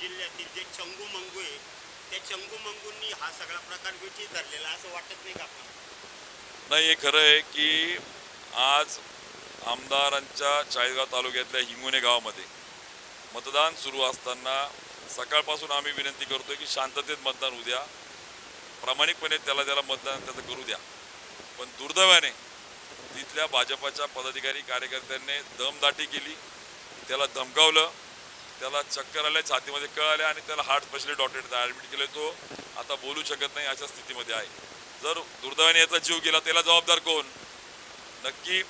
जिल्ह्यातील जे चंगू मंगू आहे त्या चंगू मंगूंनी हा सगळा प्रकार विठी धरलेला असं वाटत नाही का आपण नाही हे खरं आहे की आज आमदारांच्या चाळीसगाव तालुक्यातल्या हिंगुने गावामध्ये मतदान सुरू असताना सकाळपासून आम्ही विनंती करतो की शांततेत मतदान होऊ द्या. प्रामाणिकपणे त्याला त्याला मतदान त्याचं करू द्या. पण दुर्दैवाने तिथल्या भाजपाच्या पदाधिकारी कार्यकर्त्यांनी दमदाटी केली. त्याला धमकावलं. त्याला चक्कर आले छातीमध्ये कळ आल्या आणि त्याला हार्ट स्पेशलिस्ट डॉक्टर ॲडमिट केले तो. आता बोलू शकत नाही अशा स्थितीमध्ये आहे. जर दुर्दैवाने याचा जीव गेला त्याला जबाबदार कोण? नक्की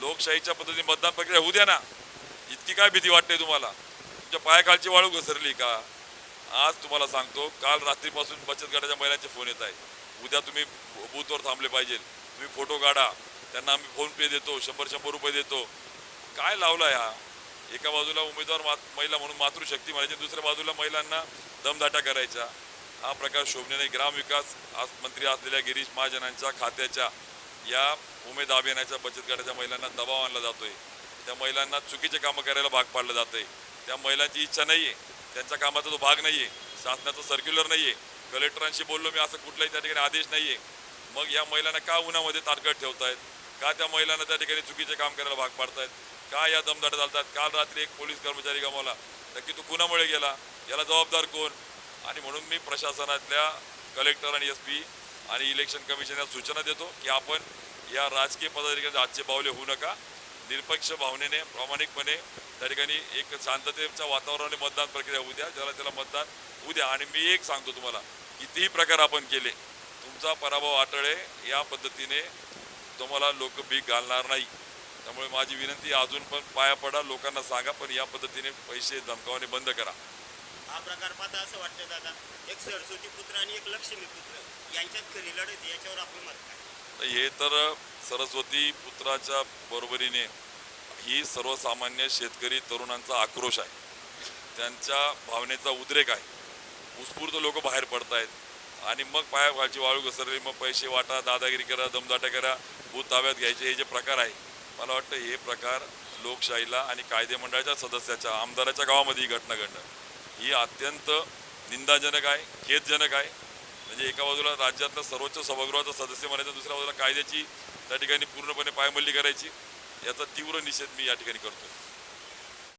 लोकशाहीच्या पद्धतीने मतदान प्रक्रिया होऊ द्या ना. इतकी काय भीती वाटते तुम्हाला? तुमच्या पायाखालची वाळू घसरली का? आज तुम्हाला सांगतो काल रात्रीपासून बचत गटाच्या महिलांचे फोन येत आहेत. उद्या तुम्ही बूथवर थांबले पाहिजे. तुम्ही फोटो काढा. त्यांना आम्ही फोन पे देतो शंभर शंभर रुपये देतो. काय लावला हा एका बाजूला उमेदवार मात महिला म्हणून मातृशक्ती म्हणायची दुसऱ्या बाजूला महिलांना दमदाटा करायचा. हा प्रकार शोभने नाही. ग्रामविकास आज मंत्री असलेल्या गिरीश महाजनांच्या खात्याच्या या उमेद अभियानाच्या बचत गटाच्या महिलांना दबाव आणला जातोय. त्या महिलांना चुकीचे कामं करायला भाग पाडलं जातंय. त्या महिलांची इच्छा नाहीये. त्यांच्या कामाचा तो भाग नाहीये. शासनाचं सर्क्युलर नाहीये. कलेक्टरांशी बोललो मी असं कुठलाही त्या ठिकाणी आदेश नाहीये. मग या महिलांना का उन्हामध्ये तारकट ठेवतायत? का त्या महिलांना त्या ठिकाणी चुकीचे काम करायला भाग पाडतायत? का या दमदाट चालतात? काल रात्री एक पोलीस कर्मचारी गमावला. नक्की तो कुणामुळे गेला? याला जबाबदार कोण? आणि म्हणून मी प्रशासनातल्या कलेक्टर आणि एस पी आणि इलेक्शन कमिशन या सूचना देतो की आपण या राजकीय पदाधिकाऱ्यांचे आजचे बावले होऊ नका. निरपक्ष भावनेने प्रामाणिकपणे त्या ठिकाणी एक शांततेच्या वातावरणाने मतदान प्रक्रिया होऊ द्या. ज्याला त्याला मतदान होऊ द्या. आणि मी एक सांगतो तुम्हाला कितीही प्रकार आपण केले तुमचा पराभव आटळे या पद्धतीने तुम्हाला लोक भीक घालणार नाही. त्यामुळे माझी विनंती अजून पण पाया पडा लोकांना सांगा पण या पद्धतीने पैसे धमकावणे बंद करा. हा प्रकार पाहता असं वाटतं दादा. एक सरस्वती पुत्र आणि एक लक्ष्मी पुत्र यांच्यात खरी लढत. याच्यावर आपलं मत हे तर सरस्वती पुत्राच्या बरोबरीने ही सर्वसामान्य शेतकरी तरुणांचा आक्रोश आहे. त्यांच्या भावनेचा उद्रेक आहे. उत्स्फूर्त लोक बाहेर पडत आहेत आणि मग पायाखालची वाळू घसरली मग पैसे वाटा दादागिरी करा दमदाटा करा भूत ताब्यात घ्यायचे हे जे प्रकार आहे मला वाटतं हे प्रकार लोकशाहीला आणि कायदेमंडळाच्या सदस्याच्या आमदाराच्या गावामध्ये ही घटना घडणं ही अत्यंत निंदाजनक आहे खेदजनक आहे. म्हणजे एका बाजूला राज्यातलं सर्वोच्च सभागृहाचा सदस्य म्हणायचं दुसऱ्या बाजूला कायद्याची त्या ठिकाणी पूर्णपणे पायमल्ली करायची. याचा तीव्र निषेध मी या ठिकाणी करतो